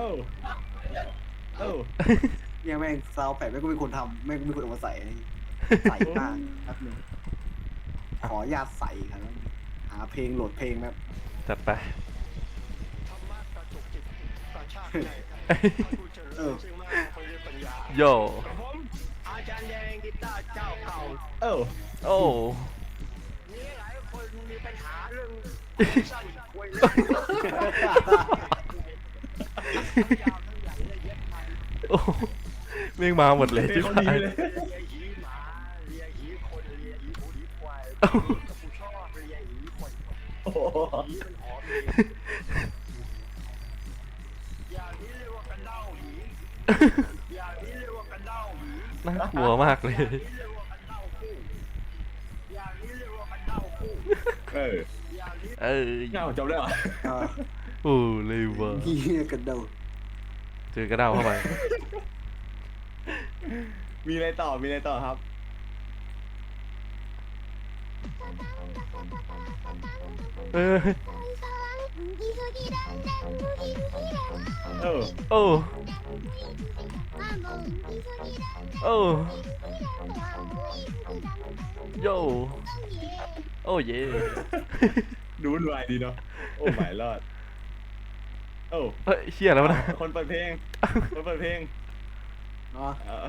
เอ้าเอ้าเนี่ยแม่งซาวแผ่นแม่งก็มีคนทำแม่งก็มีคนเอามาใส่ใส่มากแป๊บนึงขออนุญาตใส่ครับหาเพลงโหลดเพลงแบบจัดไปธรรมะกระจุกจิตกระชากใจผู้เจริญซึ่งมากคนเรียนปัญญาโยกับผมอาจารย์แดงกีตาร์เจ้าเก่าเอ้าโอ้มีหลายคนมีปัญหาเรื่องสั้นควยเล็กยาวทั้งใหญ่และเย็บมัน โอ้เม่งมาหมดเลยเพลที่งเขาผ่าดีนเลยเลียหีหมาเลียหีคนเลียหีหมูหีควายกับผู้ชอบเลียหีคนโอ้โหหีมันหอมเองอย่างนี้เรียกว่ากันเด้าหีอย่างนี้เรียกว่ากันเด้าหีน่ากลัวมากเลยอย่างนี้เรียกว่ากันเด้าคู่อย่างนี้เรียกว่ากันเด้าคู่เอออย่างนี้เออเงาจบได้เหรอเออโอ้เลยว่ะเฮียกันเดา เจอกระเด้าเข้าไป มีอะไรต่อ มีอะไรต่อครับ เออเออ โอ้โอ้โยโอ้เย่ ดูวุ่นวายดีเนาะ โอ้ไม่รอด โอ้เฮ้ยเชี่ยแล้วนะ คนเปิดเพลง คนเปิดเพลงเนาะเออ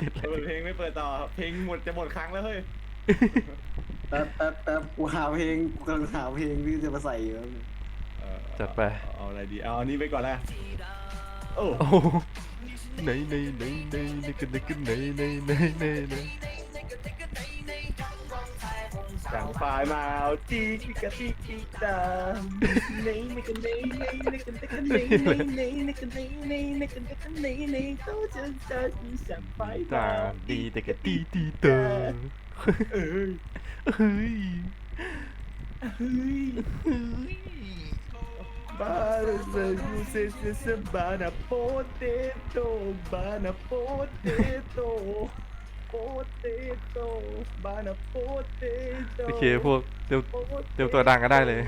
ติดคนเลเปิยดเพลงไม่เปิดต่อ เพลงหมดจะหมดครั้งแล้วเฮ้ย แป๊บแป๊บแป๊บกูหาเพลงกูกำลังหาเพลงที่จะมาใส่อยู่เออจัดไป เอาเอาอะไรดี เอาอันนี้ไปก่อนละโอ้ โอ้ไหนไหนไหนไหนไหนกันไหนกันไหนไหนไหนไหนไหน จังไฟมาเอาจีกิกะติกิตาเนยนกันเนยเนยนกันกันเนยเนยเนกันเนยเนยนกันกันเนยเนยโตจะจะจังไฟตามาดีแต่กะตีตีเตอเอ้ยเฮ้ยเฮ้ยบาร์เซยูเซเซเซบานา โอเคพวกเตรียมเตรียมตัวดังก็ได้เลย